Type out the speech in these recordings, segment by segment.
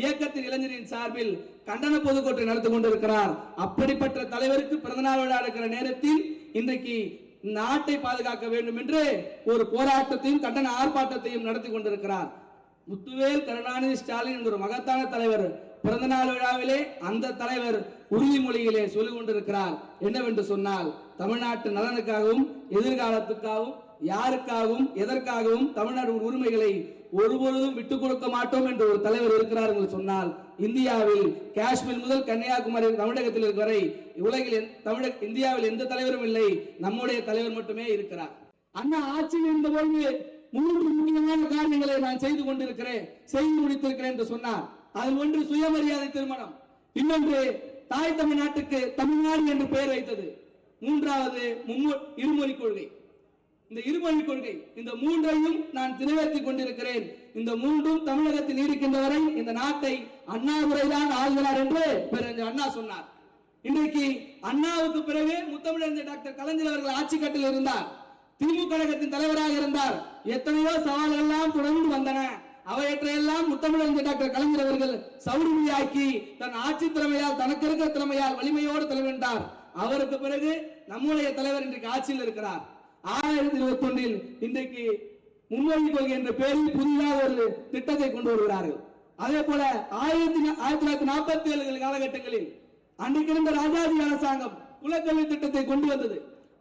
இயக்கத்தின் இளைஞரின் சார்பில் கண்டன பொதுக்கூட்டம் நடத்தி கொண்டிருக்கிறார். அப்படிப்பட்ட தலைவருக்கு பிறந்தநாள் விழா இருக்கிற நேரத்தில் இன்றைக்கு நாட்டை பாதுகாக்க வேண்டும் என்று ஒரு போராட்டத்தையும் கண்டன ஆர்ப்பாட்டத்தையும் நடத்தி கொண்டிருக்கிறார். முத்துவேல் கருணாநிதி ஸ்டாலின் என்கிற ஒரு மகத்தான தலைவர் பிறந்தநாள் விழாவிலே அந்த தலைவர் உறுதிமொழியிலே சொல்லிக் கொண்டிருக்கிறார். என்னவென்று சொன்னால் தமிழ்நாட்டு நலனுக்காகவும் எதிர்காலத்துக்காகவும் யாருக்காகவும் எதற்காகவும் தமிழ்நாடு உரிமைகளை ஒருபொழுதும் விட்டுக் கொடுக்க மாட்டோம் என்று ஒரு தலைவர் இருக்கிறார் என்று சொன்னால் இந்தியாவில் காஷ்மீர் முதல் கன்னியாகுமரி தமிழகத்தில் இருக்கிற வரை உலகில் தமிழக இந்தியாவில் எந்த தலைவரும் இல்லை. நம்முடைய தலைவர் மட்டுமே இருக்கிறார். அண்ணா ஆட்சியில் இருந்தபோது மூன்று முக்கியமான காரியங்களை நான் செய்து கொண்டிருக்கிறேன் செய்து முடித்திருக்கிறேன் என்று சொன்னார். அதில் ஒன்று சுயமரியாதை திருமணம் இன்னொன்று தாய் தமிழ்நாட்டுக்கு தமிழ்நாடு என்று பெயர் வைத்தது. மூன்றாவது இருமொழி கொள்கை. இந்த இருமொழி கொள்கை இந்த மூன்றையும் நான் நிறைவேற்றிக் கொண்டிருக்கிறேன். இந்த மூன்றும் தமிழகத்தில் நீடிக்கின்றவரை இந்த நாட்டை அண்ணாதுரைதான் ஆள்கிறார் என்று பேரறிஞர் அண்ணா சொன்னார். இன்றைக்கு அண்ணாவுக்கு பிறகு முத்தமிழறிஞர் டாக்டர் கலைஞர் அவர்கள் ஆட்சி கட்டில் இருந்தார். திமுக கழகத்தின் தலைவராக இருந்தார். எத்தனையோ சவால்கள் எல்லாம் தொடர்ந்து வந்தன. அவையற்றையெல்லாம் முத்தமிழறிஞர் டாக்டர் கலைஞர் அவர்கள் சௌரிமையாக்கி தன் ஆட்சி திறமையால் தனக்கு இருக்கிற திறமையால் வலிமையோடு தலைவென்றார் அவருக்கு பிறகு நம்முடைய தலைவர் இன்றைக்கு ஆட்சியில் இருக்கிறார். ஆயிரத்தி இருபத்தி ஒன்றில் இன்றைக்கு மும்மொழி கொள்கை என்ற பெயரில் புதிதாக ஒரு திட்டத்தை கொண்டு வருகிறார்கள். அதே போல ஆயிரத்தி ஆயிரத்தி தொள்ளாயிரத்தி நாற்பத்தி ஏழு காலகட்டங்களில் அன்றைக்கு இருந்த ராஜாஜி அரசாங்கம் குலக்கல்வி திட்டத்தை கொண்டு வந்தது.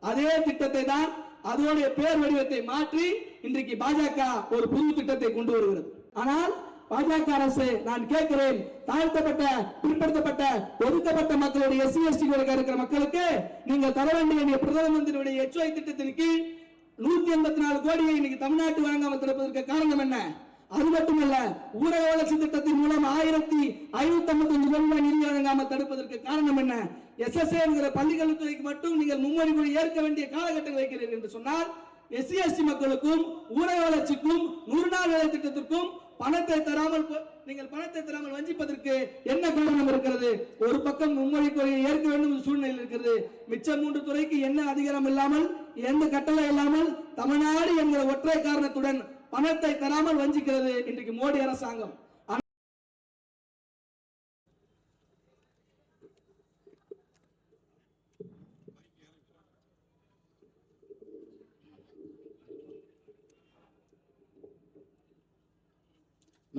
அதே திட்டத்தை தான் அதோடைய பேர் வடிவத்தை மாற்றி இன்றைக்கு பாஜக ஒரு புது திட்டத்தை கொண்டு வருகிறது. ஆனால் பாஜக அரசு நான் கேட்கிறேன் தாழ்த்தப்பட்ட பிற்படுத்தப்பட்ட ஒதுக்கப்பட்ட மக்களுடைய எஸ்சி எஸ்டி இருக்கிற மக்களுக்கு நீங்க தர வேண்டிய பிரதம மந்திரியுடைய எச்ஒய் திட்டத்தின் கீழ் நூத்தி எண்பத்தி நாலு கோடியை இன்னைக்கு தமிழ்நாட்டு வழங்காமல் திறப்பதற்கு காரணம் என்ன? அது மட்டுமல்ல ஊரக வளர்ச்சி திட்டத்தின் மூலம் ஆயிரத்தி ஐநூத்தி ஐம்பத்தி அஞ்சு கோடி ரூபாய் நிதி வழங்காமல் தடுப்பதற்கு காரணம் என்ன? எஸ்எஸ்ஏ என்கிற பள்ளிக்கல்வித்துறைக்கு மட்டும் நீங்கள் மும்மொழி மொழி ஏற்க வேண்டிய காலகட்டம் வைக்கிறீர்கள் என்று சொன்னால் எஸ்சி எஸ்டி மக்களுக்கும் ஊரக வளர்ச்சிக்கும் நூறு நாள் வேலை திட்டத்திற்கும் பணத்தை தராமல் நீங்கள் பணத்தை தராமல் வஞ்சிப்பதற்கு என்ன காரணம் இருக்கிறது? ஒரு பக்கம் மும்மொழி கொள்கையை ஏற்க வேண்டும் சூழ்நிலை இருக்கிறது. மிச்ச மூன்று துறைக்கு என்ன அதிகாரம் இல்லாமல் எந்த கட்டளை இல்லாமல் தமிழ்நாடு என்கிற ஒற்றை காரணத்துடன் பணத்தை தராமல் வஞ்சிக்கிறது இன்றைக்கு மோடி அரசாங்கம்.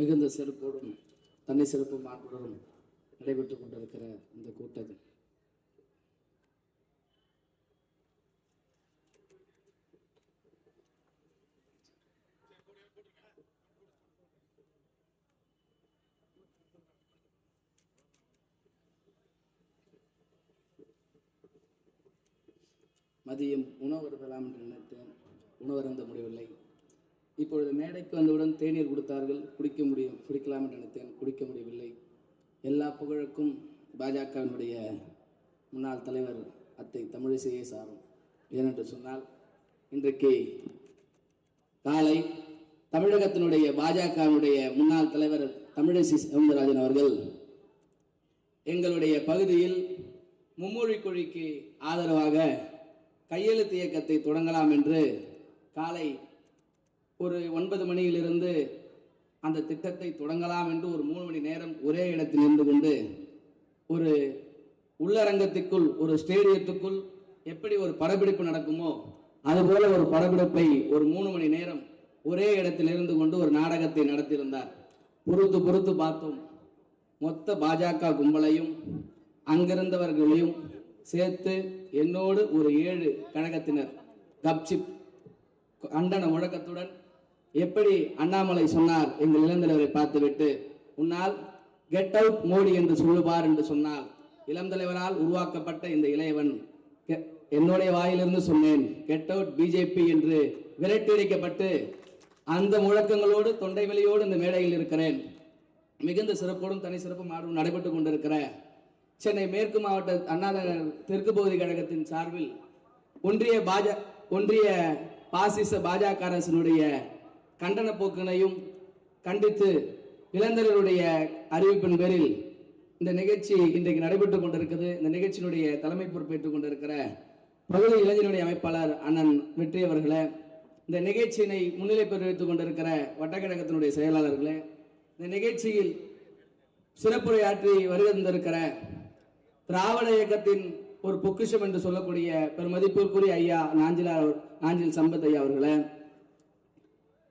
மிகுந்த சிறப்போடும் தன்னை சிறப்பு மாண்புடனும் நடைபெற்று கொண்டிருக்கிற இந்த கூட்டம். மதியம் உணவு அருந்தலாம் என்று நினைத்தேன். உணவருந்த முடியவில்லை. இப்பொழுது மேடைக்கு வந்தவுடன் தேநீர் கொடுத்தார்கள். குடிக்க முடியும். குடிக்கலாம் என்று நினைத்தேன். குடிக்க முடியவில்லை. எல்லா புகழுக்கும் பாஜகவினுடைய முன்னாள் தலைவர் அத்தை தமிழிசையே சாரும். ஏனென்று சொன்னால் இன்றைக்கு காலை தமிழகத்தினுடைய பாஜகவினுடைய முன்னாள் தலைவர் தமிழிசை சவுந்தரராஜன் அவர்கள் எங்களுடைய பகுதியில் மும்மொழி கொழிக்கு ஆதரவாக கையெழுத்து இயக்கத்தை தொடங்கலாம் என்று காலை ஒரு ஒன்பது மணியிலிருந்து அந்த திட்டத்தை தொடங்கலாம் என்று ஒரு மூணு மணி நேரம் ஒரே இடத்தில் இருந்து கொண்டு ஒரு உள்ளரங்கத்துக்குள் ஒரு ஸ்டேடியத்துக்குள் எப்படி ஒரு படப்பிடிப்பு நடக்குமோ அதுபோல ஒரு படப்பிடிப்பை ஒரு மூணு மணி நேரம் ஒரே இடத்தில் இருந்து கொண்டு ஒரு நாடகத்தை நடத்தியிருந்தார். பொறுத்து பொறுத்து பார்த்தோம். மொத்த பாஜக கும்பலையும் அங்கிருந்தவர்களையும் சேர்த்து என்னோடு ஒரு ஏழு கழகத்தினர் கப்சிப் அண்டன முழக்கத்துடன் எப்படி அண்ணாமலை சொன்னார்? எங்கள் இளந்தலைவரை பார்த்துவிட்டு உன்னால் கெட் அவுட் மோடி என்று சொல்லுவார் என்று சொன்னால் இளம் தலைவரால் உருவாக்கப்பட்ட இந்த இளையவன் கெ- என்னுடைய வாயிலிருந்து சொன்னேன். கெட் அவுட் பிஜேபி என்று விரட்டியடிக்கப்பட்டு அந்த முழக்கங்களோடு தொண்டை வலியோடு இந்த மேடையில் இருக்கிறேன். மிகுந்த சிறப்போடும் தனி சிறப்பு ஆடும் நடைபெற்று கொண்டிருக்கிற சென்னை மேற்கு மாவட்ட அண்ணாநகர் தெற்கு பகுதி கழகத்தின் சார்பில் ஒன்றிய பாஜ ஒன்றிய பாசிச பாஜக அரசினுடைய கண்டன போக்கினையும் கண்டித்து இளைஞர்களுடைய அறிவிப்பின் பேரில் இந்த நிகழ்ச்சி இன்றைக்கு நடைபெற்றுக் கொண்டிருக்கிறது. இந்த நிகழ்ச்சியினுடைய தலைமை பொறுப்பேற்றுக் கொண்டிருக்கிற பகுதி இளைஞருடைய அமைப்பாளர் அண்ணன் வெற்றி அவர்களே இந்த நிகழ்ச்சியினை முன்னிலை பெற வைத்துக் கொண்டிருக்கிற வட்டக்கழகத்தினுடைய செயலாளர்களே இந்த நிகழ்ச்சியில் சிறப்புரையாற்றி வருகை தந்திருக்கிற திராவிட இயக்கத்தின் ஒரு பொக்கிஷம் என்று சொல்லக்கூடிய பெருமதிப்பிற்குரிய ஐயா நாஞ்சிலா நாஞ்சில் சம்பத் ஐயா அவர்களே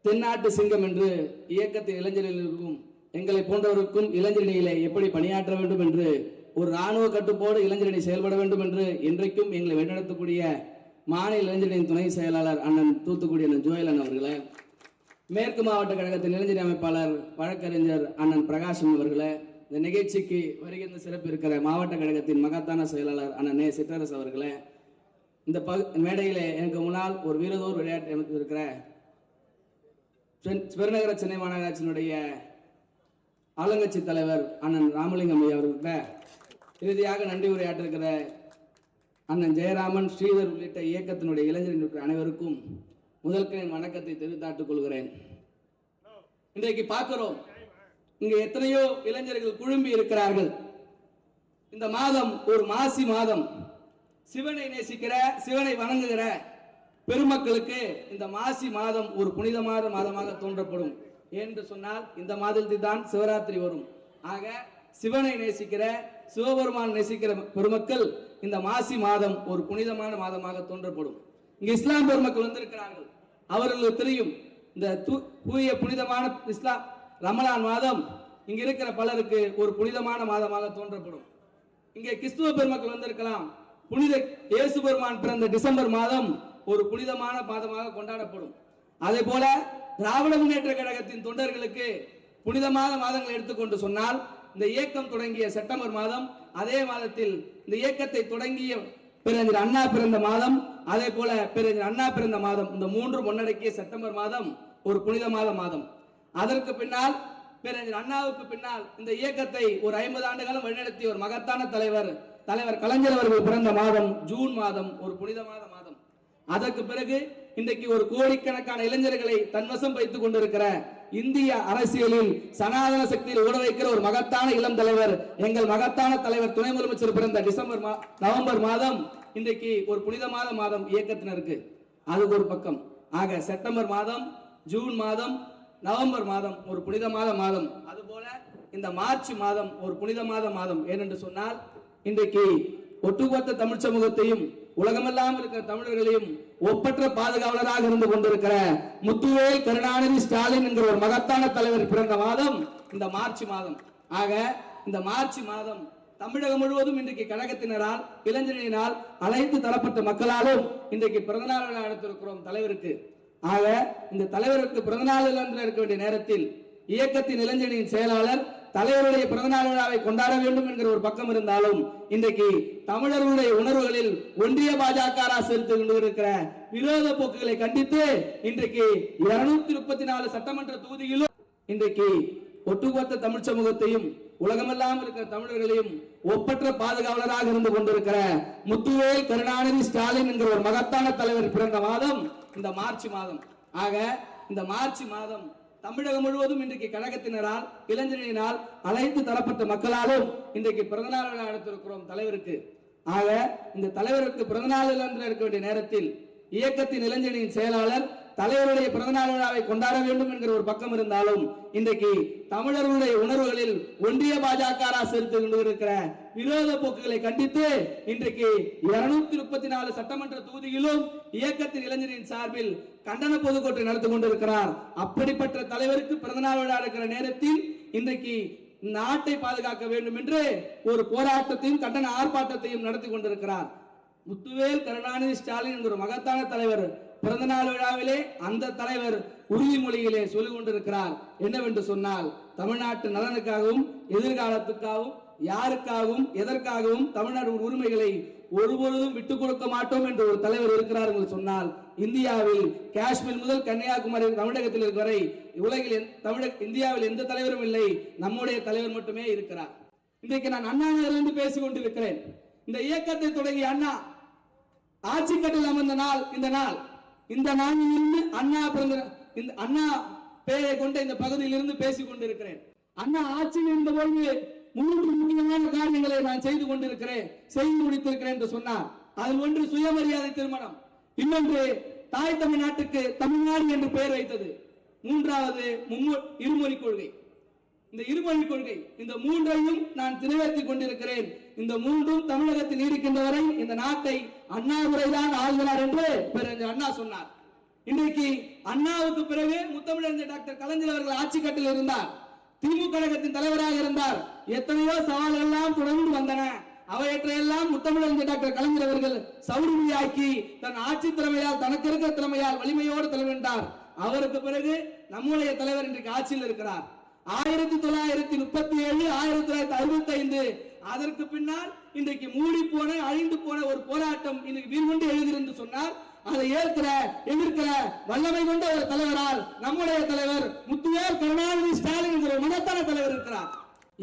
தென்னாட்டு சிங்கம் என்று இயக்கத்தின் இளைஞர்களுக்கும் எங்களை போன்றவருக்கும் இளைஞரணியிலே எப்படி பணியாற்ற வேண்டும் என்று ஒரு ராணுவ கட்டுப்போடு இளைஞரணி செயல்பட வேண்டும் என்று இன்றைக்கும் எங்களை வழிநடத்தக்கூடிய மாநில இளைஞரணியின் துணை செயலாளர் அண்ணன் தூத்துக்குடி அண்ணன் ஜோயலன் அவர்களே மேற்கு மாவட்ட கழகத்தின் இளைஞர் அமைப்பாளர் வழக்கறிஞர் அண்ணன் பிரகாஷன் அவர்களே இந்த நிகழ்ச்சிக்கு வருகின்ற சிறப்பு இருக்கிற மாவட்ட கழகத்தின் மகத்தான செயலாளர் அண்ணன் நே சிற்றரசு அவர்களே இந்த பகு மேடையில் எனக்கு முன்னால் ஒரு வீரதோர் விளையாட்டு அமைப்பு இருக்கிற பெருநகர சென்னை மாநகராட்சியினுடைய ஆளுங்கட்சி தலைவர் அண்ணன் ராமலிங்கம் ஐயா அவர்கிட்ட இறுதியாக நன்றி உரையாற்றிருக்கிற அண்ணன் ஜெயராமன் ஸ்ரீதர் உள்ளிட்ட இயக்கத்தினுடைய இளைஞர்களுக்கு அனைவருக்கும் முதல்கிழமை வணக்கத்தை தெரிவித்தாட்டுக் கொள்கிறேன். இன்றைக்கு பார்க்கிறோம் இங்க எத்தனையோ இளைஞர்கள் குழும்பி இருக்கிறார்கள். இந்த மாதம் ஒரு மாசி மாதம் சிவனை நேசிக்கிற சிவனை வணங்குகிற பெருமக்களுக்கு இந்த மாசி மாதம் ஒரு புனிதமான மாதமாக தோன்றப்படும். என்று சொன்னால் இந்த மாதத்தில் தான் சிவராத்திரி வரும். ஆக சிவனை நேசிக்கிற சிவபெருமான் நேசிக்கிற பெருமக்கள் இந்த மாசி மாதம் ஒரு புனிதமான மாதமாக தோன்றப்படும். இங்க இஸ்லாம் பெருமக்கள் வந்திருக்கிறார்கள். அவர்களுக்கு தெரியும் இந்த தூய புனிதமான இஸ்லாம் ரமலான் மாதம் இங்க இருக்கிற பலருக்கு ஒரு புனிதமான மாதமாக தோன்றப்படும். இங்கே கிறிஸ்துவ பெருமக்கள் வந்திருக்கலாம். புனித இயேசு பெருமான் பிறந்த டிசம்பர் மாதம் ஒரு புனிதமான மாதமாக கொண்டாடப்படும். அதே போல திராவிட முன்னேற்ற கழகத்தின் தொண்டர்களுக்கு புனிதமான மாதங்களை எடுத்துக்கொண்டு சொன்னால் இந்த இயக்கம் தொடங்கிய செப்டம்பர் மாதம் அதே மாதத்தில் இந்த இயக்கத்தை தொடங்கிய பேரறிஞர் அண்ணா பிறந்த மாதம் அதே போல பேரறிஞர் அண்ணா பிறந்த மாதம் இந்த மூன்று முன்னடக்கிய செப்டம்பர் மாதம் ஒரு புனிதமான மாதம். அதற்கு பின்னால் பேரறிஞர் அண்ணாவுக்கு பின்னால் இந்த இயக்கத்தை ஒரு ஐம்பது ஆண்டு காலம் வழிநடத்திய ஒரு மகத்தான தலைவர் தலைவர் கலைஞர் அவர்கள் பிறந்த மாதம் ஜூன் மாதம் ஒரு புனிதமான மாதம். அதற்கு பிறகு இன்றைக்கு ஒரு கோடிக்கணக்கான இளைஞர்களை தன்வசம் வைத்துக் கொண்டிருக்கிற இந்திய அரசியலில் சனாதன சக்தியில் ஓட வைக்கிற ஒரு மகத்தான இளம் தலைவர் எங்கள் மகத்தான தலைவர் துணை முதலமைச்சர் பிறந்த டிசம்பர் மா- நவம்பர் மாதம் இன்றைக்கு ஒரு புனிதமான மாதம் இயக்கத்தினருக்கு. அது ஒரு பக்கம். ஆக செப்டம்பர் மாதம் ஜூன் மாதம் நவம்பர் மாதம் ஒரு புனிதமான மாதம். அதுபோல இந்த மார்ச் மாதம் ஒரு புனிதமான மாதம். ஏனென்று சொன்னால் இன்றைக்கு ஒட்டுமொத்த தமிழ் சமூகத்தையும் உலகமெல்லாம் இருக்கிற தமிழர்களையும் ஒப்பற்ற பாதுகாவலராக இருந்து கொண்டிருக்கிற முத்துவேல் கருணாநிதி ஸ்டாலின் என்கிற ஒரு மகத்தான தலைவர் பிறந்த மாதம் இந்த மார்ச் மாதம். ஆக இந்த மார்ச் மாதம் தமிழகம் முழுவதும் இன்றைக்கு கழகத்தினரால் இளைஞரினால் அனைத்து தரப்பட்ட மக்களாலும் இன்றைக்கு பிறந்தநாள் விழா நடத்திருக்கிறோம் தலைவருக்கு. ஆக இந்த தலைவருக்கு பிறந்தநாள் விழா இருக்க வேண்டிய நேரத்தில் இயக்கத்தின் இளைஞனின் செயலாளர் தலைவருடைய பிறந்தநாள் விழாவை கொண்டாட வேண்டும் என்கிற ஒரு பக்கம் இருந்தாலும் இன்றைக்கு தமிழர்களுடைய உணர்வுகளில் ஒன்றிய பாஜக அரசு செலுத்திக் கொண்டிருக்கிற விரோத போக்குகளை கண்டித்து இன்றைக்கு இருநூத்தி முப்பத்தி நாலு சட்டமன்ற தொகுதியிலும் இன்றைக்கு ஒட்டுமொத்த தமிழ் சமூகத்தையும் உலகமெல்லாம் இருக்கிற தமிழர்களையும் ஒப்பற்ற பாதுகாவலராக இருந்து கொண்டிருக்கிற முத்துவேல் கருணாநிதி ஸ்டாலின் என்கிற ஒரு மகத்தான தலைவர் பிறந்த மாதம் இந்த மார்ச் மாதம். ஆக இந்த மார்ச் மாதம் தமிழகம் முழுவதும் இன்றைக்கு கழகத்தினரால் இளைஞரினால் அனைத்து தரப்பட்ட மக்களாலும் இன்றைக்கு பிறந்தநாள் விழா நடத்திருக்கிறோம் தலைவருக்கு. ஆக இந்த தலைவருக்கு பிறந்தநாள் இருக்க வேண்டிய நேரத்தில் இயக்கத்தின் இளைஞனின் செயலாளர் தலைவருடைய பிறந்தநாள் விழாவை கொண்டாட வேண்டும் என்கிற ஒரு பக்கம் இருந்தாலும் இன்றைக்கு தமிழர்களுடைய உணர்வுகளில் ஒன்றிய பாஜக அரசு கொண்டிருக்கிற விரோத போக்குகளை கண்டித்து இன்றைக்கு இருநூத்தி முப்பத்தி நாலு சட்டமன்ற தொகுதியிலும் இயக்கத்தின் இளைஞரின் சார்பில் கண்டன பொதுக்கூட்டம் நடத்தி கொண்டிருக்கிறார். அப்படிப்பட்ட தலைவருக்கு பிறந்தநாள் விழா இருக்கிற நேரத்தில் இன்றைக்கு நாட்டை பாதுகாக்க வேண்டும் என்று ஒரு போராட்டத்தையும் கண்டன ஆர்ப்பாட்டத்தையும் நடத்தி கொண்டிருக்கிறார். முத்துவேல் கருணாநிதி ஸ்டாலின் என்கிற மகத்தான தலைவர் பிறந்தநாள் விழாவிலே அந்த தலைவர் உறுதிமொழியிலே சொல்லிக் கொண்டிருக்கிறார். என்னவென்று சொன்னால் தமிழ்நாட்டு நலனுக்காகவும் எதிர்காலத்துக்காகவும் யாருக்காகவும் எதற்காகவும் தமிழ்நாடு உரிமைகளை ஒருபொழுதும் விட்டுக் கொடுக்க மாட்டோம் என்று ஒரு தலைவர் இருக்கிறார் என்று சொன்னால் இந்தியாவில் காஷ்மீர் முதல் கன்னியாகுமரி தமிழகத்தில் இருக்கிற வரை உலகில் தமிழக இந்தியாவில் எந்த தலைவரும் இல்லை. நம்முடைய தலைவர் மட்டுமே இருக்கிறார். இன்றைக்கு நான் அண்ணா நகரிலிருந்து பேசிக் கொண்டிருக்கிறேன். இந்த இயக்கத்தை தொடங்கிய அண்ணா ஆட்சி கட்டில் அமர்ந்த நாள் இந்த நாள். இந்த நாளில் இருந்து அண்ணா பிறந்த இந்த அண்ணா பெயரை கொண்ட இந்த பகுதியில் இருந்து பேசிக் கொண்டிருக்கிறேன். அண்ணா ஆட்சியில் இருந்த பொழுது மூன்று முக்கியமான காரியங்களை நான் செய்து கொண்டிருக்கிறேன். செய்து முடித்திருக்கிறேன் என்று சொன்னார். அதில் ஒன்று சுயமரியாதை திருமணம். இன்னொன்று தாய் தமிழ்நாட்டுக்கு தமிழ்நாடு என்று பெயர் வைத்தது. மூன்றாவது இருமொழி கொள்கை. இந்த இருமொழி கொள்கை இந்த மூன்றையும் நான் நிறைவேற்றிக் கொண்டிருக்கிறேன். இந்த மூன்றும் தமிழகத்தில் நீடிக்கின்ற வரை இந்த நாட்டை அண்ணாதுரைதான் ஆள்கிறார் என்று பேரறிஞர் அண்ணா சொன்னார். இன்றைக்கு அண்ணாவுக்கு பிறகு முத்தமிழறிஞர் டாக்டர் கலைஞர் அவர்கள் ஆட்சி கட்டில் இருந்தார். திமுக கழகத்தின் தலைவராக இருந்தார். எத்தனையோ சவால்கள் எல்லாம் தொடர்ந்து வந்தன. அவையற்றையெல்லாம் முத்தமிழறிஞர் டாக்டர் கலைஞர் அவர்கள் சௌரியாக்கி தன் ஆட்சி திறமையால் தனக்கு இருக்கிற திறமையால் வலிமையோடு தலைவென்றார் அவருக்கு பிறகு நம்முடைய தலைவர் இன்றைக்கு ஆட்சியில் இருக்கிறார். ஆயிரத்தி தொள்ளாயிரத்தி முப்பத்தி ஏழு ஆயிரத்தி தொள்ளாயிரத்தி அறுபத்தி ஐந்து அதற்கு பின்னால் இன்றைக்கு மூடி போன அழிந்து போன ஒரு போராட்டம் இன்னைக்கு வீர்கொண்டு எழுதிருந்து சொன்னார் அதை ஏற்கிற எதிர்க்கிற வல்லமை கொண்ட ஒரு தலைவரால் நம்முடைய தலைவர் முத்துவார் கருணாநிதி ஸ்டாலின் என்கிற மகத்தான தலைவர் இருக்கிறார்.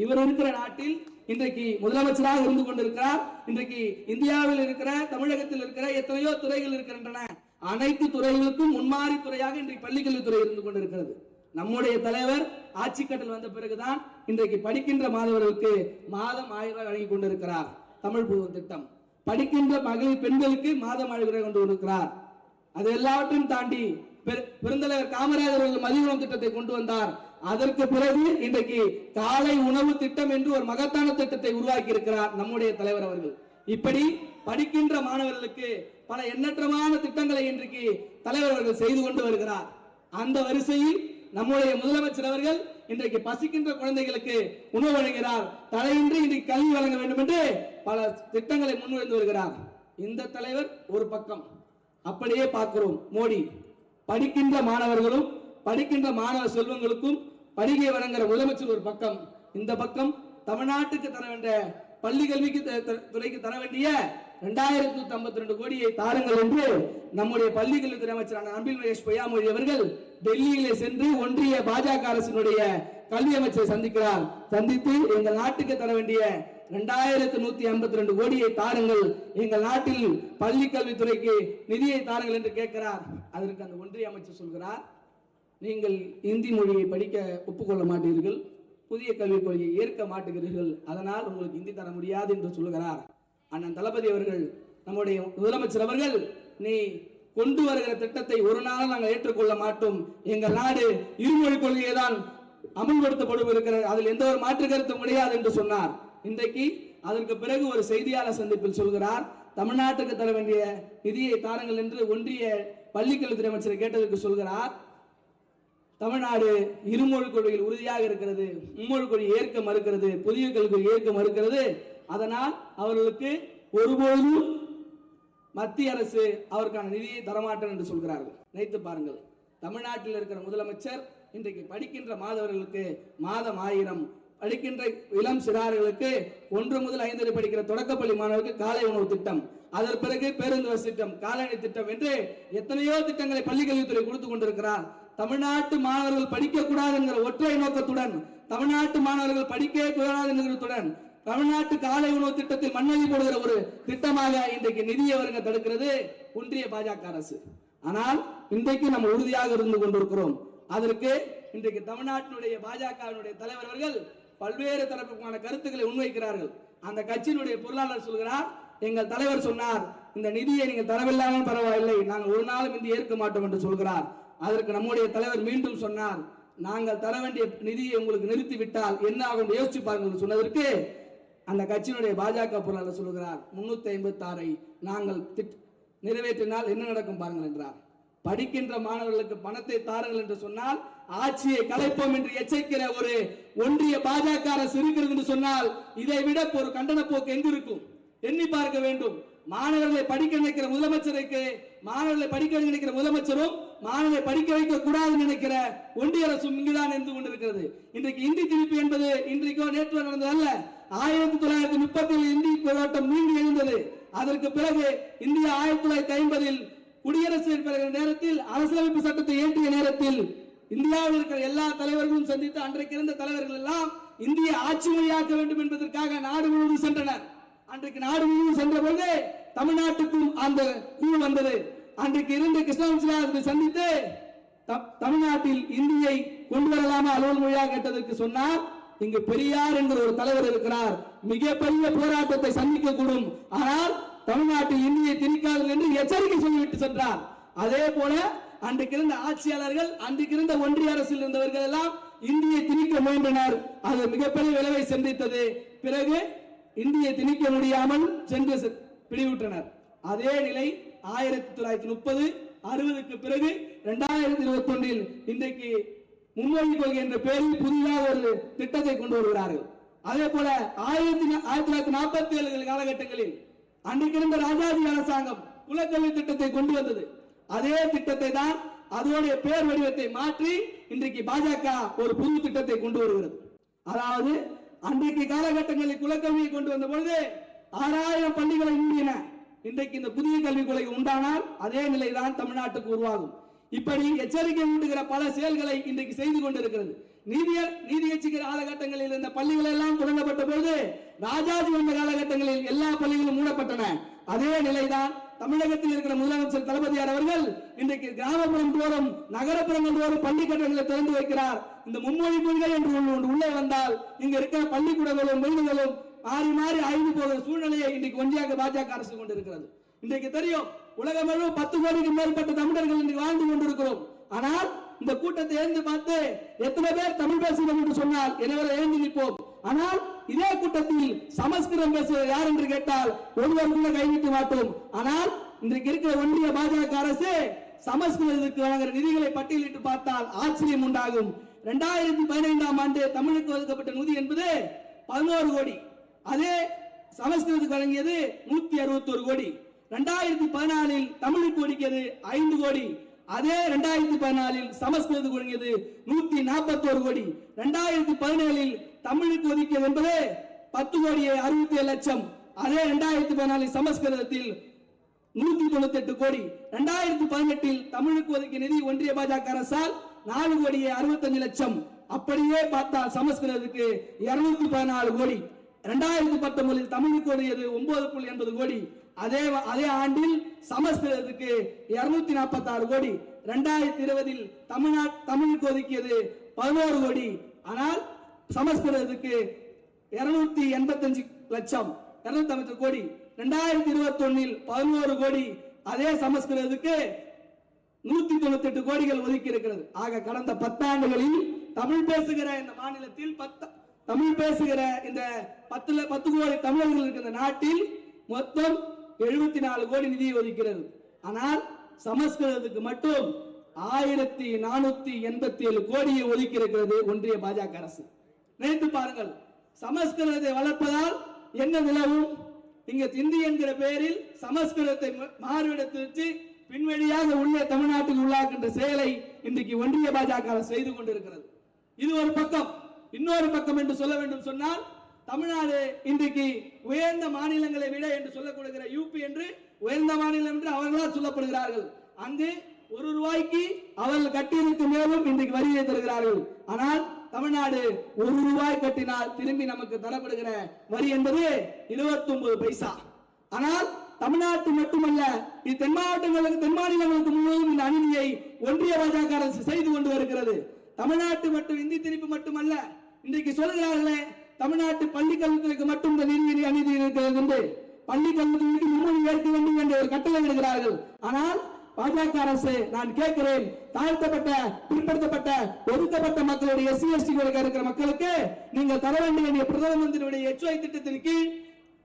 இவர் இருக்கிற நாட்டில் இன்றைக்கு முதலமைச்சராக இருந்து கொண்டிருக்கிறார். இன்றைக்கு இந்தியாவில் இருக்கிற தமிழகத்தில் இருக்கிற எத்தனையோ துறைகள் இருக்கின்றன. அனைத்து துறைகளுக்கும் முன்மாறி துறையாக இன்றைக்கு பள்ளிக்கல்வித்துறை இருந்து கொண்டிருக்கிறது. நம்முடைய தலைவர் ஆட்சி வந்த பிறகுதான் இன்றைக்கு படிக்கின்ற மாணவர்களுக்கு மாதம் ஆயிரம் ரூபாய் வழங்கி கொண்டிருக்கிறார். தமிழ் புதுவன் திட்டம். படிக்கின்ற மகளிர் பெண்களுக்கு மாதம் ஆயிரம் கொண்டு இருக்கிறார் அது எல்லாவற்றையும் தாண்டி பெரு- பெருந்தலைவர் காமராஜர் அவர்கள் மதிய உணவு திட்டத்தை கொண்டு வந்தார். அதற்கு பிறகு இன்றைக்கு காலை உணவு திட்டம் என்று ஒரு மகத்தான திட்டத்தை உருவாக்கி இருக்கிறார் நம்முடைய தலைவர் அவர்கள். இப்படி படிக்கின்ற மாணவர்களுக்கு பல எண்ணற்றமான திட்டங்களை இன்றைக்கு தலைவர் அவர்கள் செய்து கொண்டு வருகிறார். அந்த வரிசையில் நம்முடைய முதலமைச்சர் அவர்கள் இன்றைக்கு பசிக்கின்ற குழந்தைகளுக்கு உணவு வழங்குகிறார். தலையின்றி இன்றைக்கு கல்வி வழங்க வேண்டும் என்று பல திட்டங்களை முன்வைந்து வருகிறார். இந்த தலைவர் ஒரு பக்கம். அப்படியே பார்க்கிறோம் மோடி. படிக்கின்ற மாணவர்களும் படிக்கின்ற மாணவ செல்வங்களுக்கும் படிகை வழங்குற முதலமைச்சர் ஒரு பக்கம். இந்த பக்கம் தமிழ்நாட்டுக்கு தர வேண்டிய பள்ளி கல்விக்கு த- த- துறைக்கு தர வேண்டிய இரண்டாயிரத்தி நூத்தி ஐம்பத்தி ரெண்டு கோடியை தாருங்கள் என்று நம்முடைய பள்ளி கல்வித்துறை அமைச்சரான அன்பில் மகேஷ் பொய்யாமொழி அவர்கள் டெல்லியிலே சென்று ஒன்றிய பாஜக அரசினுடைய கல்வி அமைச்சரை சந்திக்கிறார். சந்தித்து எங்கள் நாட்டுக்கு தர வேண்டிய இரண்டாயிரத்தி நூத்தி ஐம்பத்தி ரெண்டு கோடியை தாருங்கள். எங்கள் நாட்டில் பள்ளி கல்வித்துறைக்கு நிதியை தாருங்கள் என்று கேட்கிறார். அதற்கு அந்த ஒன்றிய அமைச்சர் சொல்கிறார் நீங்கள் இந்தி மொழியை படிக்க ஒப்புக்கொள்ள மாட்டீர்கள் புதிய கல்விக் கொள்கையை ஏற்க மாட்டுகிறீர்கள் அதனால் உங்களுக்கு இந்தி தர முடியாது என்று சொல்லுகிறார். அண்ணன் தளபதி அவர்கள் நம்முடைய முதலமைச்சர் அவர்கள் நீ கொண்டு வருகிற திட்டத்தை ஒரு நாளும் நாங்கள் ஏற்றுக்கொள்ள மாட்டோம். எங்கள் நாடு இருமொழி கொள்கையை தான் அமல்படுத்தப்படும் இருக்கிறது அதில் எந்த ஒரு மாற்று கருத்தும் கிடையாது என்று சொன்னார். இன்றைக்கு அதற்கு பிறகு ஒரு செய்தியாளர் சந்திப்பில் சொல்கிறார் தமிழ்நாட்டுக்கு தர வேண்டிய நிதியை தாருங்கள் என்று ஒன்றிய பள்ளிக்கல்வித்துறை அமைச்சர் கேட்டதற்கு சொல்கிறார் தமிழ்நாடு இருமொழி கொள்கையில் உறுதியாக இருக்கிறது மும்மொழி கொள்கை ஏற்க மறுக்கிறது புதிய கல்விக் ஏற்க மறுக்கிறது. அதனால் அவர்களுக்கு ஒருபோதும் மத்திய அரசு அவருக்கான நிதியை தரமாட்டேன் என்று சொல்கிறார்கள். நினைத்து பாருங்கள் தமிழ்நாட்டில் இருக்கிற முதலமைச்சர் இன்றைக்கு படிக்கின்ற மாதவர்களுக்கு மாதம் ஆயிரம் படிக்கின்ற இளம் சிறார்களுக்கு ஒன்று முதல் ஐந்து வரை படிக்கிற தொடக்கப்பள்ளி மாணவர்களுக்கு காலை உணவு திட்டம். அதன் பிறகு பேருந்து வசதி திட்டம் காலணி திட்டம் என்று எத்தனையோ திட்டங்களை பள்ளிக்கல்வித்துறை கொடுத்து கொண்டிருக்கிறார். தமிழ்நாட்டு மாணவர்கள் படிக்க என்கிற ஒற்றை நோக்கத்துடன் தமிழ்நாட்டு மாணவர்கள் படிக்கவே கூடாது என்கிறதுடன் தமிழ்நாட்டு காலை உணவு திட்டத்தில் மண்ணெண்ணி போடுகிற ஒரு திட்டமாக இன்றைக்கு நிதியை வருங்க தடுக்கிறது ஒன்றிய பாஜக அரசு. ஆனால் இன்றைக்கு நம்ம உறுதியாக இருந்து கொண்டிருக்கிறோம். அதற்கு இன்றைக்கு தமிழ்நாட்டினுடைய பாஜகவினுடைய தலைவர் அவர்கள் பல்வேறு தரப்புக்கான கருத்துக்களை முன்வைக்கிறார்கள். அந்த கட்சியினுடைய பொருளாளர் சொல்கிறார் எங்கள் தலைவர் சொன்னார் இந்த நிதியை நீங்கள் தரவில்லாமல் பரவாயில்லை நாங்கள் ஒரு நாளும் இந்த ஏற்க மாட்டோம் என்று சொல்கிறார். அதற்கு நம்முடைய தலைவர் மீண்டும் சொன்னார் நாங்கள் தர வேண்டிய நிதியை உங்களுக்கு நிறுத்தி விட்டால் என்ன ஆகும் யோசிச்சு பாருங்கள் சொன்னதற்கு அந்த கட்சியினுடைய பாஜக பொருளாளர் சொல்கிறார் முன்னூத்தி ஐம்பத்தி ஆறை நாங்கள் நிறைவேற்றினால் என்ன நடக்கும் பாருங்கள் என்றார். படிக்கின்ற மாணவர்களுக்கு பணத்தை தாருங்கள் என்று சொன்னால் ஆட்சியை கலைப்போம் என்று எச்சரிக்கிற ஒரு ஒன்றிய பாஜக அரசு இருக்கிறது என்று சொன்னால் இதை விட ஒரு கண்டன போக்கு எங்கு இருக்கும்? எண்ணி பார்க்க வேண்டும். மாணவர்களை படிக்க நினைக்கிற முதலமைச்சருக்கு மாணவர்களை படிக்க வைக்க நினைக்கிற முதலமைச்சரும் மாணவர்களை படிக்க வைக்க கூடாதுன்னு நினைக்கிற ஒன்றிய அரசும் இங்குதான் இருந்து கொண்டிருக்கிறது. இன்றைக்கு இந்தி திணிப்பு என்பது இன்றைக்கோ நேற்று நடந்தது அல்ல ஆயிரத்தி தொள்ளாயிரத்தி முப்பத்தி ஏழு இந்தி போராட்டம் மீண்டு எழுந்தது. அதற்கு பிறகு இந்தியா ஆயிரத்தி தொள்ளாயிரத்தி ஐம்பதில் குடியரசு பெறுகிற நேரத்தில் அரசியலமைப்பு சட்டத்தை இயற்றிய நேரத்தில் இந்தியாவில் இருக்கிற எல்லா தலைவர்களும் சந்தித்து அன்றைக்கு இருந்த தலைவர்கள் எல்லாம் இந்திய ஆட்சி மொழியாக்க வேண்டும் என்பதற்காக நாடு முழுவதும் சென்றனர். அன்றைக்கு நாடு முழுவதும் சென்ற பொழுது தமிழ்நாட்டுக்கும் அந்த குழு வந்தது. அன்றைக்கு இருந்த கிருஷ்ணவம்சராஜனை சந்தித்து தமிழ்நாட்டில் இந்தியை கொண்டு வரலாமா அலுவல் மொழியாக கேட்டதற்கு சொன்னார் இங்கு பெரியார் என்கிற ஒரு தலைவர் இருக்கிறார். மிகப்பெரிய போராட்டத்தை சந்திக்க கூடும் ஆனால் தமிழ்நாட்டில் இந்தியை திணிக்காதீர்கள் என்று எச்சரிக்கை சொல்லிவிட்டு சென்றார். அதே போல அன்றைக்கு இருந்த ஆட்சியாளர்கள் அன்றைக்கு இருந்த ஒன்றிய அரசில் இருந்தவர்கள் எல்லாம் இந்தியை திணிக்க முயன்றனர். அது மிகப்பெரிய விளைவை சந்தித்தது. பிறகு இந்தியை திணிக்க முடியாமல் சென்று செ- அதே நிலை ஆயிரத்தி தொள்ளாயிரத்தி முப்பது அறுபதுக்கு பிறகு இரண்டாயிரத்தி இருபத்தி ஒன்றில் இன்றைக்கு மும்மொழி கொள்கை என்ற பெயரில் புதிதாக ஒரு திட்டத்தை கொண்டு வருகிறார்கள். அதே போல ஆயிரத்தி ஆயிரத்தி தொள்ளாயிரத்தி நாற்பத்தி ஏழு காலகட்டங்களில் அன்றைக்கு இருந்த ராஜாஜி அரசாங்கம் குலக்கல்வி திட்டத்தை கொண்டு வந்தது. அதே திட்டத்தை தான் அதோடைய பேர் வடிவத்தை மாற்றி இன்றைக்கு பாஜக ஒரு புது திட்டத்தை கொண்டு வருகிறது. அதாவது அன்றைக்கு காலகட்டங்களில் குலக்கல்வியை கொண்டு வந்த பொழுது ஆறாயிரம் பள்ளிகளை மூடின இன்றைக்கு இந்த புதிய கல்விக் கொலை உண்டானால் அதே நிலைதான் தமிழ்நாட்டுக்கு உருவாகும். இப்படி எச்சரிக்கை ஊட்டுகிற பல செயல்களை இன்றைக்கு செய்து கொண்டிருக்கிறது. நீதிய நீதி எச்சிக்கிற காலகட்டங்களில் இந்த பள்ளிகள் எல்லாம் தொடங்கப்பட்ட பொழுது ராஜாஜி வந்த காலகட்டங்களில் எல்லா பள்ளிகளும் மூடப்பட்டன. அதே நிலைதான் தமிழகத்தில் இருக்கிற முதலமைச்சர் தளபதியார் அவர்கள் இன்றைக்கு கிராமப்புறம் தோறும் நகரப்புறங்கள் தோறும் பள்ளி கட்டங்களை திறந்து வைக்கிறார். இந்த மும்மொழி கொள்கை என்று ஒன்று ஒன்று உள்ளே வந்தால் இங்க இருக்கிற பள்ளிக்கூடங்களும் வீடுகளும் மாறி மாறி அழிந்து போகிற சூழ்நிலையை இன்றைக்கு ஒன்றியாக பாஜக அரசு கொண்டிருக்கிறது. இன்றைக்கு தெரியும் உலகம் பத்து கோடிக்கு மேற்பட்ட தமிழர்கள் இன்றைக்கு வாழ்ந்து கொண்டிருக்கிறோம். ஆனால் இந்த கூட்டத்தை எழுந்து பார்த்து எத்தனை பேர் தமிழ் பேசுகிறோம் என்று சொன்னால் எனவே எழுந்து நிற்போம். ஆனால் இதே கூட்டத்தில் சமஸ்கிருதம் பேசுவது யார் என்று கேட்டால் ஒருவர் கூட கைவிட்டு மாட்டோம். ஆனால் இன்றைக்கு இருக்கிற ஒன்றிய பாஜக அரசு சமஸ்கிருதத்துக்கு வழங்குகிற நிதிகளை பட்டியலிட்டு பார்த்தால் ஆச்சரியம் உண்டாகும். இரண்டாயிரத்தி பதினைந்தாம் ஆண்டு தமிழுக்கு ஒதுக்கப்பட்ட நிதி என்பது பதினோரு கோடி. அதே சமஸ்கிருதத்துக்கு வழங்கியது நூத்தி அறுபத்தி ஒரு கோடி. இரண்டாயிரத்தி பதினாலில் தமிழுக்கு ஒதுக்கியது ஐந்து கோடி. அதே ரெண்டாயிரத்தி பதினாலில் சமஸ்கிருதத்துக்கு ஒதுக்கியது நூத்தி நாற்பத்தோரு கோடி. ரெண்டாயிரத்தி பதினேழில் தமிழுக்கு ஒதுக்கியது என்பது பத்து கோடியே அறுபத்தி ஏழு லட்சம். அதே ரெண்டாயிரத்தி பதினாலில் சமஸ்கிருதத்தில் நூத்தி தொண்ணூத்தி எட்டு கோடி. ரெண்டாயிரத்தி பதினெட்டில் தமிழுக்கு ஒதுக்கிய நிதி ஒன்றிய பாஜக அரசால் நாலு கோடியே அறுபத்தஞ்சு லட்சம். அப்படியே பார்த்தால் சமஸ்கிருதத்துக்கு இருநூத்தி பதினாலு கோடி. ரெண்டாயிரத்தி பத்தொன்பதில் தமிழுக்கு ஒதுக்கியது ஒன்பது புள்ளி எண்பது கோடி. அதே அதே ஆண்டில் சமஸ்கிருதத்துக்கு இருநூத்தி நாற்பத்தி ஆறு கோடி ரெண்டாயிரத்தி இருபதில் தமிழ்நாட் தமிழுக்கு ஒதுக்கியது பதினோரு கோடி. ஆனால் சமஸ்கிருதத்துக்கு இருநூத்தி எண்பத்தஞ்சு லட்சம் இருநூத்தி ஐம்பத்தி கோடி. ரெண்டாயிரத்தி இருபத்தி ஒன்னில் பதினோரு கோடி. அதே சமஸ்கிருதத்துக்கு நூத்தி தொண்ணூத்தி எட்டு கோடிகள் ஒதுக்கி இருக்கிறது ஆக கடந்த பத்தாண்டுகளில் தமிழ் பேசுகிற இந்த மாநிலத்தில் பத்து தமிழ் பேசுகிற இந்த பத்துல பத்து கோடி தமிழர்கள் இருக்கிற நாட்டில் மொத்தம் எழுபத்தி நாலு கோடி நிதியை ஒதுக்கிறது. ஆனால் சமஸ்கிருதத்துக்கு மட்டும் ஆயிரத்தி நானூத்தி எண்பத்தி ஏழு கோடியை ஒதுக்கியிருக்கிறது ஒன்றிய பாஜக அரசு. நினைத்து பாருங்கள் சமஸ்கிருதத்தை வளர்ப்பதால் என்ன நிலவும்? இங்க திந்தி என்கிற பெயரில் சமஸ்கிருதத்தை ம- வச்சு பின்வழியாக உள்ளே தமிழ்நாட்டுக்கு உள்ளாக்கின்ற செயலை இன்றைக்கு ஒன்றிய பாஜக அரசு செய்து கொண்டிருக்கிறது. இது ஒரு பக்கம். இன்னொரு பக்கம் என்று சொல்ல வேண்டும் சொன்னால் தமிழ்நாடு இன்றைக்கு உயர்ந்த மாநிலங்களை விட என்று சொல்லப்படுகிற யூபி என்று உயர்ந்த மாநிலம் என்று அவர்களால் சொல்லப்படுகிறார்கள். அங்கு ஒரு ரூபாய்க்கு அவர்கள் கட்டியதற்கு மேலும் இன்றைக்கு வரியை தருகிறார்கள் ஆனால் தமிழ்நாடு ஒரு ரூபாய் கட்டினால் திரும்பி நமக்கு தரப்படுகிற வரி என்பது 29 பைசா. ஆனால் தமிழ்நாட்டு மட்டுமல்ல இது தென் மாவட்டங்களுக்கு தென் மாநிலங்களுக்கு முழுவதும் இந்த அநீதியை ஒன்றிய பாஜக அரசு செய்து கொண்டு வருகிறது. தமிழ்நாட்டு மட்டும் இந்தி திணிப்பு மட்டுமல்ல இன்றைக்கு சொல்கிறார்களே தமிழ்நாட்டு பள்ளிக்கல்வித்துறைக்கு மட்டும் இந்த நிதி அநீதி இருக்கிறது என்று பள்ளிக்கல்வித்துறைக்கு ஏற்க வேண்டும் என்று ஒரு கட்டளை இடுகிறார்கள் ஆனால் பாஜக அரசு நான் கேட்கிறேன் தாழ்த்தப்பட்ட பிற்படுத்தப்பட்ட ஒதுக்கப்பட்ட மக்களுடைய எஸ்சி எஸ்டி இருக்கிற மக்களுக்கு நீங்கள் தர வேண்டிய பிரதம மந்திரியுடைய எச்ஒய் திட்டத்தின் கீழ்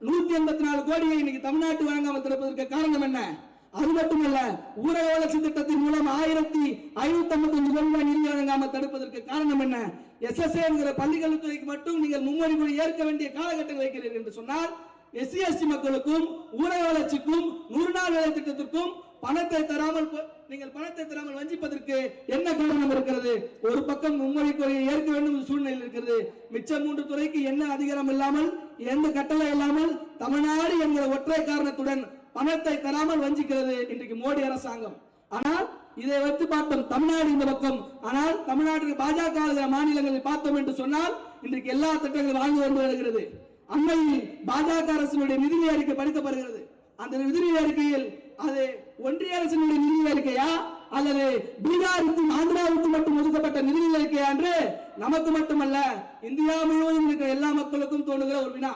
நூத்தி எண்பத்தி நாலு கோடியை இன்னைக்கு தமிழ்நாட்டு வழங்காமல் திறப்பதற்கு காரணம் என்ன? அது மட்டுமல்ல ஊரக வளர்ச்சி திட்டத்தின் மூலம் ஆயிரத்தி ஐநூத்தி ஐம்பத்தி அஞ்சு கோடி ரூபாய் நிதி வழங்காமல் தடுப்பதற்கு காரணம் என்ன? எஸ்எஸ்ஏ என்கிற பள்ளிக்கல்வித்துறைக்கு மட்டும் நீங்கள் மும்மொழி ஏற்க வேண்டிய காலகட்டம் வைக்கிறீர்கள் என்று சொன்னால் எஸ்சி எஸ்டி மக்களுக்கும் ஊரக வளர்ச்சிக்கும் நூறு நாள் வேலை திட்டத்திற்கும் பணத்தை தராமல் நீங்கள் பணத்தை தராமல் வஞ்சிப்பதற்கு என்ன காரணம் இருக்கிறது? ஒரு பக்கம் மும்மொழி துறையை ஏற்க வேண்டும் சூழ்நிலை இருக்கிறது. மிச்ச மூன்று துறைக்கு என்ன அதிகாரம் இல்லாமல் எந்த கட்டளை இல்லாமல் தமிழ்நாடு என்கிற ஒற்றை காரணத்துடன் பணத்தை தராமல் வஞ்சிக்கிறது இன்றைக்கு மோடி அரசாங்கம். ஆனால் இதை வைத்து பார்த்தோம் தமிழ்நாடு இந்த பக்கம். ஆனால் தமிழ்நாட்டில் பாஜக மாநிலங்களில் பார்த்தோம் என்று சொன்னால் இன்றைக்கு எல்லா திட்டங்களும் வாழ்ந்து வந்து வருகிறது. அண்மையில் பாஜக அரசினுடைய நிதி அறிக்கை படிக்கப்படுகிறது அந்த நிதி அறிக்கையில் அது ஒன்றிய அரசினுடைய நிதி அறிக்கையா அல்லது பீகாருக்கும் ஆந்திராவுக்கும் மட்டும் ஒதுக்கப்பட்ட நிதி அறிக்கையா என்று நமக்கு மட்டுமல்ல இந்தியா முழுவதும் இருக்கிற எல்லா மக்களுக்கும் தோணுகிற ஒரு வினா.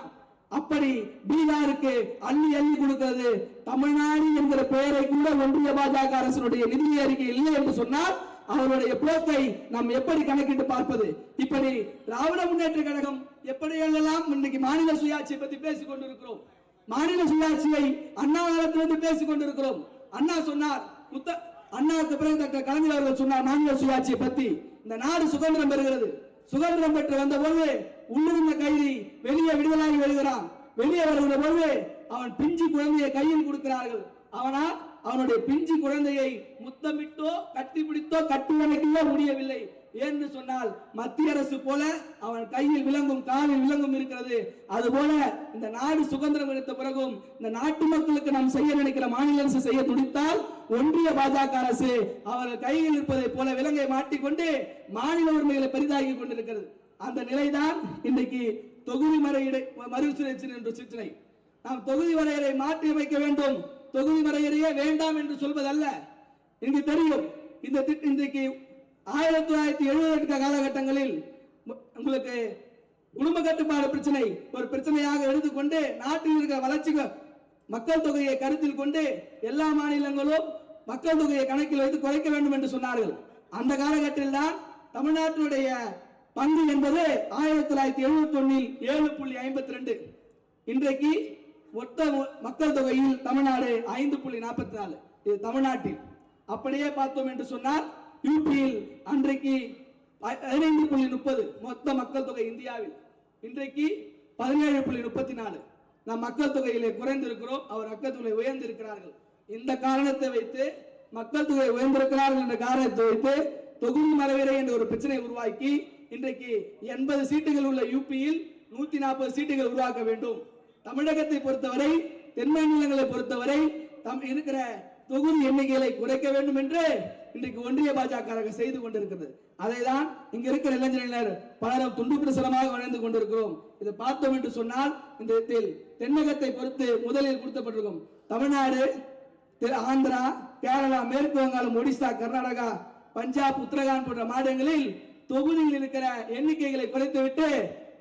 அப்படி பீகாருக்கு அள்ளி அள்ளி கொடுக்கிறது தமிழ்நாடு என்கிற பெயரை கூட ஒன்றிய பாஜக அரசினுடைய நிதி அறிக்கை இல்லை என்று சொன்னால் அவருடைய போக்கை நாம் எப்படி கணக்கிட்டு பார்ப்பது? இப்படி திராவிட முன்னேற்ற கழகம் எப்படியெல்லாம் இன்னைக்கு மாநில சுயாட்சியை பத்தி பேசிக் கொண்டிருக்கிறோம். மாநில சுயாட்சியை அண்ணா காலத்திலிருந்து பேசிக் கொண்டிருக்கிறோம். அண்ணா சொன்னார் முத்த அண்ணாவுக்கு பிறகு டாக்டர் கலைஞர் அவர்கள் சொன்னார் மாநில சுயாட்சியை பத்தி. இந்த நாடு சுதந்திரம் பெறுகிறது. சுதந்திரம் பெற்று வந்த போது உள்ளிருந்த கைதி வெளியே விடுதலாகி வருகிறான். வெளியே வருகிற பொழுது அவன் பிஞ்சு குழந்தையை கையில் கொடுக்கிறார்கள். அவனால் அவனுடைய பிஞ்சு குழந்தையை முத்தமிட்டோ கட்டிப்பிடித்தோ கட்டி வணங்கியோ முடியவில்லை. என்று சொன்னால் மத்திய அரசு போல அவன் கையில் விளங்கும் காலில் விளங்கும் இருக்கிறது. அதுபோல இந்த நாடு சுதந்திரம் எடுத்த பிறகும் இந்த நாட்டு மக்களுக்கு நாம் செய்ய நினைக்கிற மாநில அரசு செய்ய துடித்தால் ஒன்றிய பாஜக அரசு அவர்கள் கையில் இருப்பதை போல விலங்கை மாட்டிக்கொண்டு மாநில உரிமைகளை பெரிதாகி கொண்டிருக்கிறது. அந்த நிலைதான் இன்றைக்கு தொகுதி மறையீடு மறுசுழற்சி என்ற சிந்தனை நாம் தொகுதி வரையறை மாற்றி அமைக்க வேண்டும். தொகுதி வரையறையே வேண்டாம் என்று சொல்வதல்ல. இங்கு தெரியும் இந்த இன்றைக்கு ஆயிரத்தி தொள்ளாயிரத்தி எழுபது காலகட்டங்களில் உங்களுக்கு குடும்ப கட்டுப்பாடு பிரச்சனை ஒரு பிரச்சனையாக எடுத்துக்கொண்டு நாட்டில் இருக்கிற வளர்ச்சி மக்கள் தொகையை கருத்தில் கொண்டு எல்லா மாநிலங்களும் மக்கள் தொகையை கணக்கில் வைத்து குறைக்க வேண்டும் என்று சொன்னார்கள். அந்த காலகட்டத்தில் தான் தமிழ்நாட்டினுடைய பங்கு என்பது ஆயிரத்தி தொள்ளாயிரத்தி எழுபத்தி ஒன்னில் ஏழு புள்ளி ஐம்பத்தி ரெண்டு. இன்றைக்கு மொத்த மக்கள் தொகையில் தமிழ்நாடு ஐந்து புள்ளி நாற்பத்தி நாலு. இது தமிழ்நாட்டில். அப்படியே பார்த்தோம் என்று சொன்னால் யூபியில் அன்றைக்கு பதினைந்து புள்ளி முப்பது மொத்த மக்கள் தொகை இந்தியாவில். இன்றைக்கு பதினேழு புள்ளி முப்பத்தி நாலு. நம் மக்கள் தொகையிலே குறைந்திருக்கிறோம் அவர் மக்கள் தொகை உயர்ந்திருக்கிறார்கள். இந்த காரணத்தை வைத்து மக்கள் தொகை உயர்ந்திருக்கிறார்கள் என்ற காரணத்தை வைத்து தொகுதி மரவிரை என்ற ஒரு பிரச்சனை உருவாக்கி இன்றைக்கு எண்பது சீட்டுகள் உள்ள யூபியில் நூத்தி நாற்பது சீட்டுகள் உருவாக்க வேண்டும். தமிழகத்தை பொறுத்தவரை தென் மாநிலங்களை பொறுத்தவரை தம் இருக்கிற தொகுதி எண்ணிக்கைகளை குறைக்க வேண்டும் என்று இன்றைக்கு ஒன்றிய பாஜக செய்து கொண்டிருக்கிறது. அதை தான் இங்க இருக்கிற இளைஞரினர் பலரும் துண்டு பிரசனமாக வளர்ந்து கொண்டிருக்கிறோம். இதை பார்த்தோம் என்று சொன்னால் இந்த இடத்தில் தென்னகத்தை பொறுத்து முதலில் கொடுத்தப்பட்டிருக்கும் தமிழ்நாடு ஆந்திரா கேரளா மேற்கு வங்காளம் ஒடிசா கர்நாடகா பஞ்சாப் உத்தரகாண்ட் போன்ற மாநிலங்களில் தொகுதியில் இருக்கிற எண்ணிக்கைகளை குறைத்துவிட்டு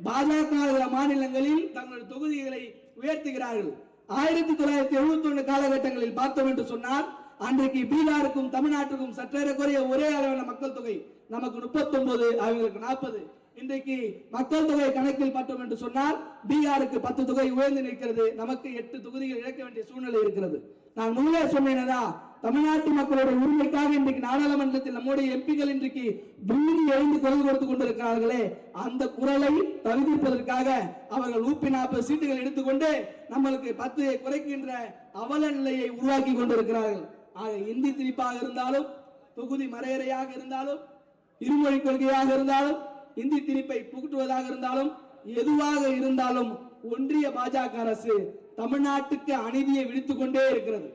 பாஜக மாநிலங்களில் தங்களுடைய தொகுதிகளை உயர்த்துகிறார்கள். ஆயிரத்தி தொள்ளாயிரத்தி எழுபத்தி ஒண்ணு காலகட்டங்களில் பார்த்தோம் என்று சொன்னால் அன்றைக்கு பீகாருக்கும் தமிழ்நாட்டுக்கும் சற்றேறக்குறைய ஒரே அளவான மக்கள் தொகை நமக்கு 39 அவங்களுக்கு நாற்பது. இன்றைக்கு மக்கள் தொகை கணக்கில் பார்த்தோம் என்று சொன்னால் பீகாருக்கு பத்து தொகை உயர்ந்து நிற்கிறது. நமக்கு எட்டு தொகுதிகள் இழக்க வேண்டிய சூழ்நிலை இருக்கிறது. நான் முன்னே சொன்னேன்னா தமிழ்நாட்டு மக்களுடைய உரிமைக்காக இன்றைக்கு நாடாளுமன்றத்தில் நம்முடைய எம்பிகள் இன்றைக்கு பூமி எழுந்து குரல் கொடுத்து கொண்டிருக்கிறார்களே அந்த குரலை தவிர்ப்பதற்காக அவர்கள் நூற்றி நாற்பது சீட்டுகள் எடுத்துக்கொண்டு நம்மளுக்கு பத்து குறைக்கின்ற அவல நிலையை உருவாக்கி கொண்டிருக்கிறார்கள். ஆக இந்தி திணிப்பாக இருந்தாலும் தொகுதி மறையறையாக இருந்தாலும் இருமொழி கொள்கையாக இருந்தாலும் இந்தி திணிப்பை புகுட்டுவதாக இருந்தாலும் எதுவாக இருந்தாலும் ஒன்றிய பாஜக அரசு தமிழ்நாட்டுக்கு அநீதியை விடுத்துக் கொண்டே இருக்கிறது.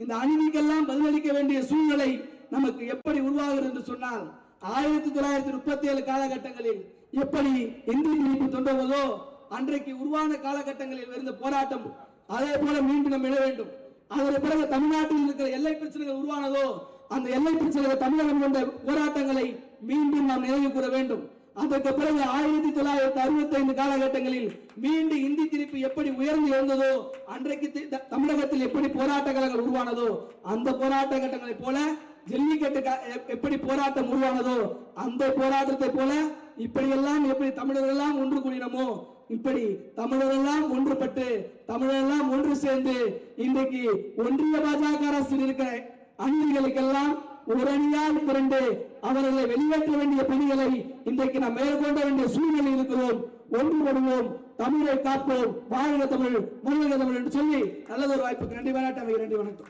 இந்த அநீதிக்கெல்லாம் பதிலளிக்க வேண்டிய சூழ்நிலை நமக்கு எப்படி உருவாகிறது என்று சொன்னால் ஆயிரத்தி தொள்ளாயிரத்தி முப்பத்தி ஏழு காலகட்டங்களில் எப்படி இந்தி திணிப்பு தொண்டவதோ அன்றைக்கு உருவான காலகட்டங்களில் இருந்த போராட்டம் அதே போல மீண்டும் நம்ம எழ வேண்டும். அதற்கு பிறகு தமிழ்நாட்டில் இருக்கிற எல்லை பிரச்சனைகள் உருவானதோ அந்த எல்லை பிரச்சனைகள் தமிழகம் கொண்ட போராட்டங்களை மீண்டும் நாம் நினைவு கூற வேண்டும். அதற்கு பிறகு ஆயிரத்தி தொள்ளாயிரத்தி அறுபத்தி ஐந்து காலகட்டங்களில் மீண்டும் இந்தி திருப்பி எப்படி உயர்ந்து எழுந்ததோ அன்றைக்கு த- தமிழகத்தில் எப்படி போராட்ட கலங்கள் உருவானதோ அந்த போராட்ட கட்டங்களைப் போல ஜல்லிக்கட்டு எப்படி போராட்டம் உருவானதோ அந்த போராட்டத்தை போல இப்படியெல்லாம் எப்படி தமிழரெல்லாம் ஒன்று கூடினமோ இப்படி தமிழரெல்லாம் ஒன்றுபட்டு தமிழரெல்லாம் ஒன்று சேர்ந்து இன்றைக்கு ஒன்றிய பாஜக அரசில் இருக்கிற அணிகளுக்கெல்லாம் ஒரு திரண்டு அவர்களை வெளியேற்ற வேண்டிய பணிகளை இன்றைக்கு நாம் மேற்கொள்ள வேண்டிய சூழ்நிலை இருக்கிறோம். ஒன்றுபடுவோம். தமிழை காப்போம். வாழ்க தமிழ் வாழ்க தமிழ் என்று சொல்லி நல்லதொரு வாய்ப்புக்கு நன்றி பாராட்ட நன்றி வணக்கம்.